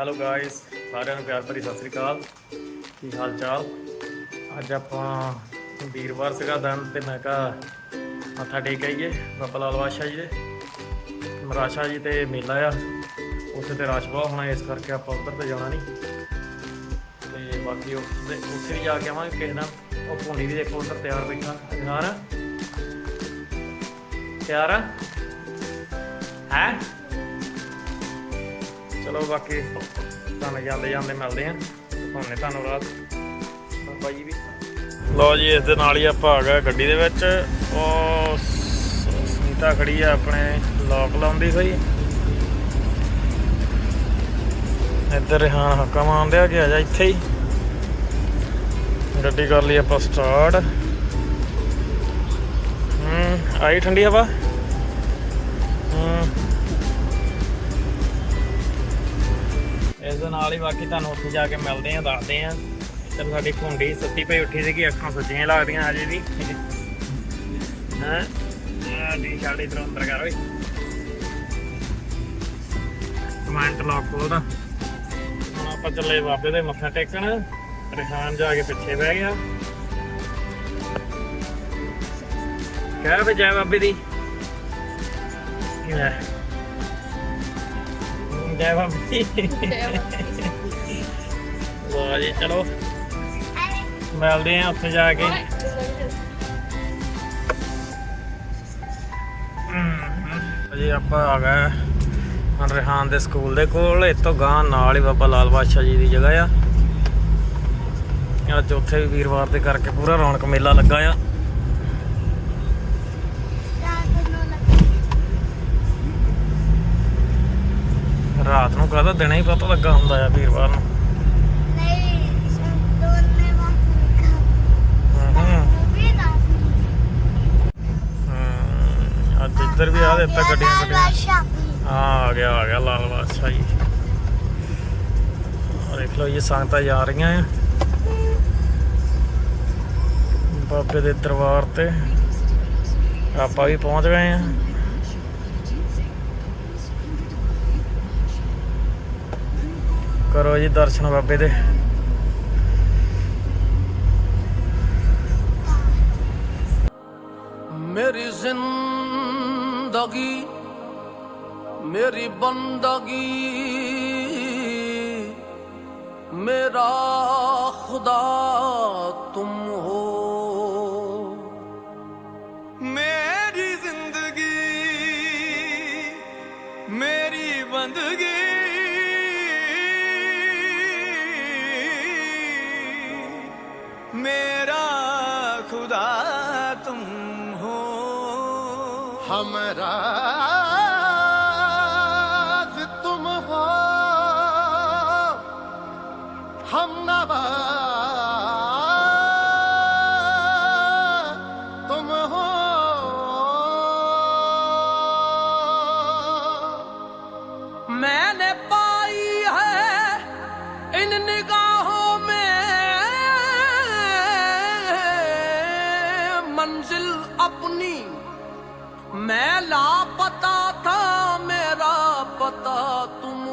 Hello guys ਸਾਰਿਆਂ ਨੂੰ ਪਿਆਰ ਭਰੀ ਸਤਿ ਸ੍ਰੀ ਅਕਾਲ। ਕੀ ਹਾਲ ਚਾਲ? ਅੱਜ ਆਪਾਂ ਵੀਰਵਾਰ ਸੀਗਾ ਦਿਨ ਤੇ ਮੈਂ ਕਿਹਾ ਮੱਥਾ ਟੇਕ ਆਈਏ, ਬਾਬਾ ਲਾਲ ਬਾਦਸ਼ਾਹ ਜੀ ਦੇ। ਮਰਾਸ਼ਾ ਜੀ ਤੇ ਮੇਲਾ ਆ, ਉੱਥੇ ਤੇ ਰਸ਼ ਬਹੁਤ ਹੋਣਾ, ਇਸ ਕਰਕੇ ਆਪਾਂ ਉੱਧਰ ਤੇ ਜਾਣਾ ਨਹੀਂ। ਤੇ ਬਾਕੀ ਉੱਥੇ ਉੱਥੇ ਵੀ ਜਾ ਕੇ ਆਵਾਂਗੇ ਕਿਸੇ ਨਾਲ। ਉਹ ਭੁੰਡੀ ਵੀ ਦੇਖੋ ਉੱਧਰ ਤਿਆਰ ਬੈਠਾ ਯਾਰ ਤਿਆਰ ਹੈ? ਚਲੋ ਬਾਕੀ ਤੁਹਾਨੂੰ ਜਾਂਦੇ ਜਾਂਦੇ ਮਿਲਦੇ ਆਂ ਹੁਣੇ ਤੁਹਾਨੂੰ ਰਾਤ। ਬਾਬਾ ਵੀ? ਲਓ ਜੀ, ਇਸ ਦੇ ਨਾਲ ਹੀ ਆਪਾਂ ਆ ਗਏ ਗੱਡੀ ਦੇ ਵਿੱਚ। ਉਹ ਸੁਨੀਤਾ ਖੜੀ ਆ ਆਪਣੇ ਲੋਕ ਲਾਉਂਦੀ ਹੋਈ। ਇੱਧਰ ਹਾਂ ਹੱਕਾ ਮਾਰਦੇ ਆ ਕਿ ਜਾ ਇੱਥੇ ਹੀ। ਗੱਡੀ ਕਰ ਲਈ ਆਪਾਂ ਸਟਾਰਟ ਹੂੰ ਆਈ ਠੰਡੀ ਹਵਾ? ਹੂੰ। ਇਸ ਦੇ ਨਾਲ ਹੀ ਬਾਕੀ ਤੁਹਾਨੂੰ ਉੱਥੇ ਜਾ ਕੇ ਮਿਲਦੇ ਆਂ ਦੱਸਦੇ ਆਂ ਇੱਧਰ ਸਾਡੀ ਘੁੰਡੀ ਸੁੱਤੀ ਪਈ ਉੱਠੀ ਸੀਗੀ, ਅੱਖਾਂ ਸੁੱਜੀਆਂ ਲੱਗਦੀਆਂ ਅਜੇ ਵੀ। ਹਾਂ? ਆ ਦੀ ਛਾੜੀ ਇਧਰ ਅੰਦਰ ਕਰ ਓਏ। ਕਮਾਂਡ ਲੌਕ ਖੋਲਦਾ ਹੁਣ ਆਪਾਂ ਚੱਲੇ ਬਾਬੇ ਦੇ ਮੱਥਾ ਟੇਕਣ। ਰਿਹਾਨ ਜਾ ਕੇ ਪਿੱਛੇ ਬਹਿ ਗਿਆ। ਕਹਿ ਵੀ ਜੈ ਬਾਬੇ ਦੀ। ਲੈ ਜੈ ਬਾਬੇ ਲਓ ਜੀ ਚਲੋ। ਮਿਲਦੇ ਆਂ ਉੱਥੇ ਜਾ ਕੇ। ਜੀ ਆਪਾਂ ਆ ਗਏ ਰਿਹਾਨ ਦੇ ਸਕੂਲ ਦੇ ਕੋਲ। ਤੋਂ ਗਾਂ ਨਾਲ ਹੀ ਬਾਬਾ ਲਾਲ ਬਾਦਸ਼ਾਹ ਜੀ ਦੀ ਜਗ੍ਹਾ ਆ। ਅੱਜ ਉੱਥੇ ਵੀ ਵੀਰਵਾਰ ਦੇ ਕਰਕੇ ਪੂਰਾ ਰੌਣਕ ਮੇਲਾ ਲੱਗਾ ਆ। ਕਹਦਾ ਦਿਨੇ ਹੀ ਪਤਾ ਲੱਗਾ ਹੁੰਦਾ ਆ ਵੀਰਵਾਰ ਨੂੰ। ਅੱਜ ਇੱਧਰ ਵੀ ਆ ਦਿੱਤਾ ਗੱਡੀਆਂ ਗੱਡੀਆਂ। ਹਾਂ ਆ ਗਿਆ ਆ ਗਿਆ ਲਾਲ ਬਾਦਸ਼ਾਹ ਜੀ। ਦੇਖ ਲਓ ਇਹ ਸੰਗਤਾਂ ਜਾ ਰਹੀਆਂ ਆ। ਬਾਬੇ ਦੇ ਦਰਬਾਰ ਤੇ ਆਪਾਂ ਵੀ ਪਹੁੰਚ ਗਏ ਆ। ਕਰੋ ਜੀ ਦਰਸ਼ਨ ਬਾਬੇ ਦੇ। ਮੇਰੀ ਜ਼ਿੰਦਗੀ ਮੇਰੀ ਬੰਦਗੀ ਮੇਰਾ ਖੁਦਾ मेरा खुदा तुम हो हमरा तुम हो हम नवा तुम हो मैंने पाई है इन निगाहों मंजिल अपनी मैं लापता था मेरा पता तुम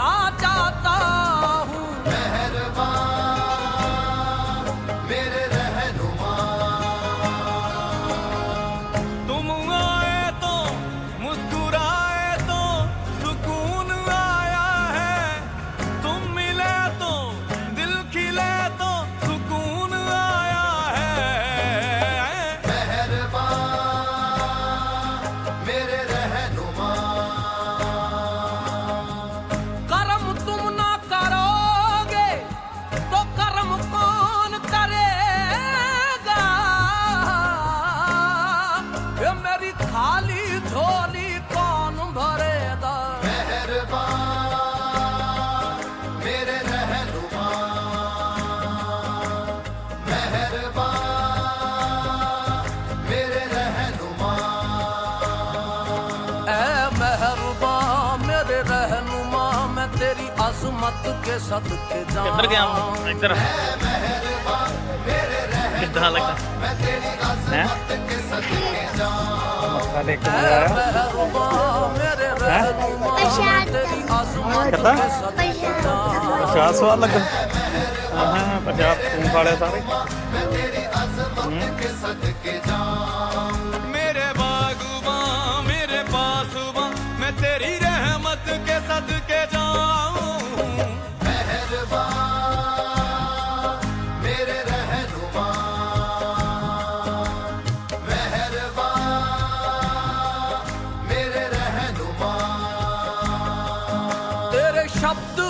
साथ के सदके किधर गया इधर कितना लगता है मक्का देख के मजा आया कितना पचास सवाल लग हाँ पचास तुम साढ़े सारे तेरे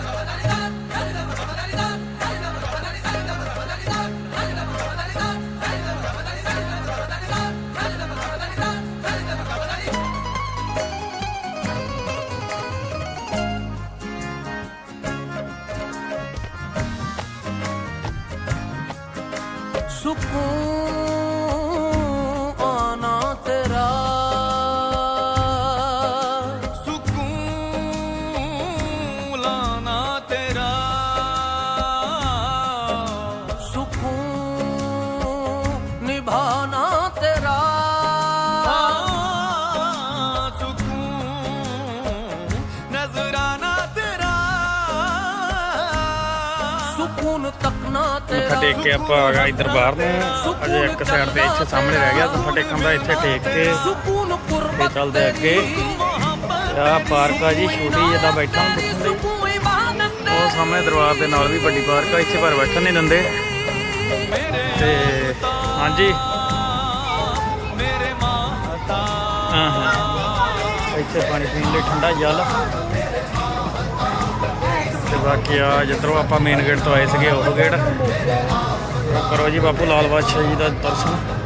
ਮੱਥਾ ਟੇਕ ਕੇ ਆਪਾਂ ਆ ਗਏ ਇੱਧਰ ਬਾਹਰ ਨੂੰ। ਅਜੇ ਇੱਕ ਸਾਈਡ ਤੇ ਇੱਥੇ ਸਾਹਮਣੇ ਰਹਿ ਗਿਆ ਮੱਥਾ ਟੇਕਣ ਦਾ ਇੱਥੇ ਟੇਕ ਕੇ ਤੇ ਚੱਲਦੇ ਅੱਗੇ। ਆ ਪਾਰਕ ਆ ਜੀ, ਛੋਟੀ ਜਿਹਦਾ ਬੈਠਾ ਉਹ ਸਾਹਮਣੇ ਦਰਬਾਰ ਦੇ ਨਾਲ ਵੀ ਵੱਡੀ ਪਾਰਕ ਆ, ਇੱਥੇ ਪਰ ਬੈਠਣ ਨਹੀਂ ਦਿੰਦੇ। ਤੇ ਹਾਂਜੀ। ਮੇਰੇ ਮਾਤਾ ਹਾਂ। ਇੱਥੇ ਪਾਣੀ ਪੀਣ ਲਈ ਠੰਡਾ ਜਲ। ਬਾਕੀ ਆ ਜਿੱਧਰੋਂ ਆਪਾਂ ਮੇਨ ਗੇਟ ਤੋਂ ਆਏ ਸੀਗੇ ਉਹ ਗੇਟ ਕਰੋ ਜੀ ਬਾਪੂ ਲਾਲ ਬਾਦਸ਼ਾਹ ਜੀ ਦਾ ਦਰਸ਼ਨ।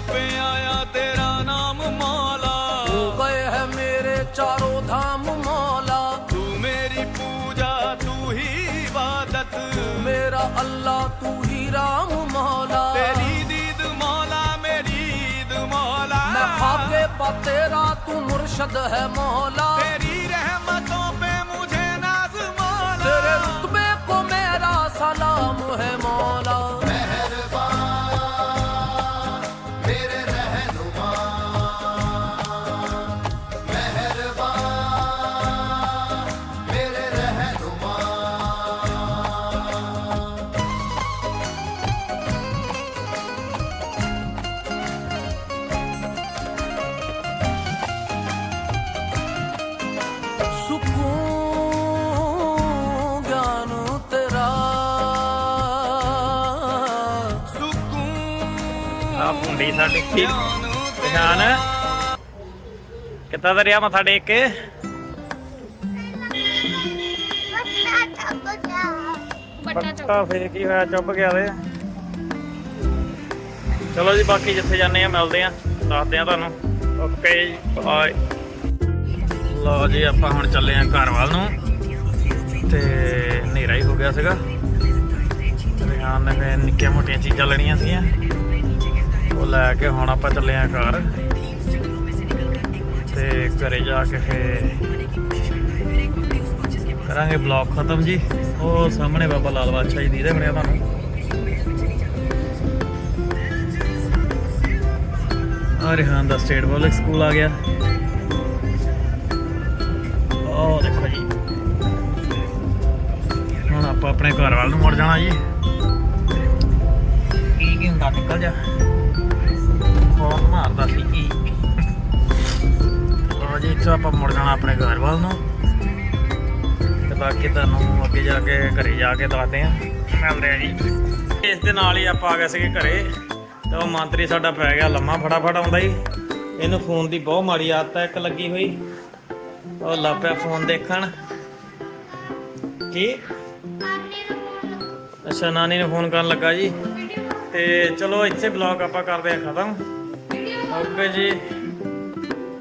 पे आया तेरा नाम मौला हो गए हैं मेरे चारों धाम मौला तू मेरी पूजा तू ही इबादत मेरा अल्लाह तू ही राम मौला तेरी दीद मौला मेरी ईद मौला मैं खाके पा तेरा तू मुर्शद है मौला ਪੁੰਡੀ ਸਾਡੀ ਪਛਾਣ। ਕਿੱਦਾਂ ਦਾ ਰਿਹਾ ਮੱਥਾ ਟੇਕ ਕੇ? ਪੱਕਾ ਫੇਰ ਕੀ ਹੋਇਆ ਚੁੱਪ ਗਿਆ ਵੇ ਚਲੋ ਜੀ ਬਾਕੀ ਜਿੱਥੇ ਜਾਂਦੇ ਆ ਮਿਲਦੇ ਆ ਦੱਸਦੇ ਆ ਤੁਹਾਨੂੰ। ਓਕੇ ਜੀ ਬਾਏ। ਲਓ ਜੀ ਆਪਾਂ ਹੁਣ ਚੱਲੇ ਆ ਘਰ ਵੱਲ ਨੂੰ। ਤੇ ਹਨੇਰਾ ਹੀ ਹੋ ਗਿਆ ਸੀਗਾ। ਰਿਹਾਨ ਨੇ ਨਿੱਕੀਆਂ ਮੋਟੀਆਂ ਚੀਜ਼ਾਂ ਲੈਣੀਆਂ ਸੀਗੀਆਂ। ਉਹ ਲੈ ਕੇ ਹੁਣ ਆਪਾਂ ਚੱਲੇ ਆ ਘਰ। ਤੇ ਘਰੇ ਜਾ ਕੇ ਕਰਾਂਗੇ ਬਲੌਗ ਖਤਮ ਜੀ। ਉਹ ਸਾਹਮਣੇ ਬਾਬਾ ਲਾਲ ਬਾਦਸ਼ਾਹ ਜੀ ਦੀਦੇ ਬਣਿਆ ਤੁਹਾਨੂੰ। ਆ ਰਿਹਾਨ ਦਾ ਸਟੇਟ ਪਬਲਿਕ ਸਕੂਲ ਆ ਗਿਆ। ਉਹ ਦੇਖੋ ਜੀ। ਹੁਣ ਆਪਾਂ ਆਪਣੇ ਘਰ ਵੱਲ ਨੂੰ ਮੁੜ ਜਾਣਾ ਜੀ। ਕੀ ਕੀ ਹੁੰਦਾ, ਨਿਕਲ ਜਾ। ਫੋਨ ਮਾਰਦਾ ਸੀ। ਕੀ ਲਓ ਜੀ, ਇੱਥੋਂ ਆਪਾਂ ਮੁੜ ਜਾਣਾ ਆਪਣੇ ਘਰ ਵੱਲ ਨੂੰ। ਤੇ ਬਾਕੀ ਤੁਹਾਨੂੰ ਅੱਗੇ ਜਾ ਕੇ ਘਰੇ ਜਾ ਕੇ ਦੱਸਦੇ ਆ ਮਿਲਦੇ ਆ ਜੀ। ਇਸ ਦੇ ਨਾਲ ਹੀ ਆਪਾਂ ਆ ਗਏ ਸੀਗੇ ਘਰੇ। ਤੇ ਉਹ ਮੰਤਰੀ ਸਾਡਾ ਪੈ ਗਿਆ ਲੰਮਾ ਫਟਾਫਟ ਆਉਂਦਾ ਹੀ ਇਹਨੂੰ ਫੋਨ ਦੀ ਬਹੁਤ ਮਾੜੀ ਆਦਤ ਹੈ, ਇੱਕ ਲੱਗੀ ਹੋਈ। ਉਹ ਲੱਪਿਆ ਫੋਨ ਦੇਖਣ। ਕੀ? ਅੱਛਾ, ਨਾਨੀ ਨੂੰ ਫੋਨ ਕਰਨ ਲੱਗਾ ਜੀ। ਤੇ ਚਲੋ, ਇੱਥੇ ਬਲੌਗ ਆਪਾਂ ਕਰਦੇ ਆ ਖਤਮ। ਓਕੇ ਜੀ।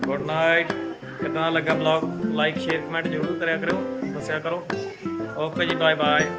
ਗੁੱਡ ਨਾਈਟ ਕਿੰਨਾ ਲੱਗਾ ਬਲੌਗ ਲਾਈਕ ਸ਼ੇਅਰ ਕਮੈਂਟ ਜ਼ਰੂਰ ਕਰਿਆ ਕਰੋ। ਦੱਸਿਆ ਕਰੋ। ਓਕੇ ਜੀ ਬਾਏ ਬਾਏ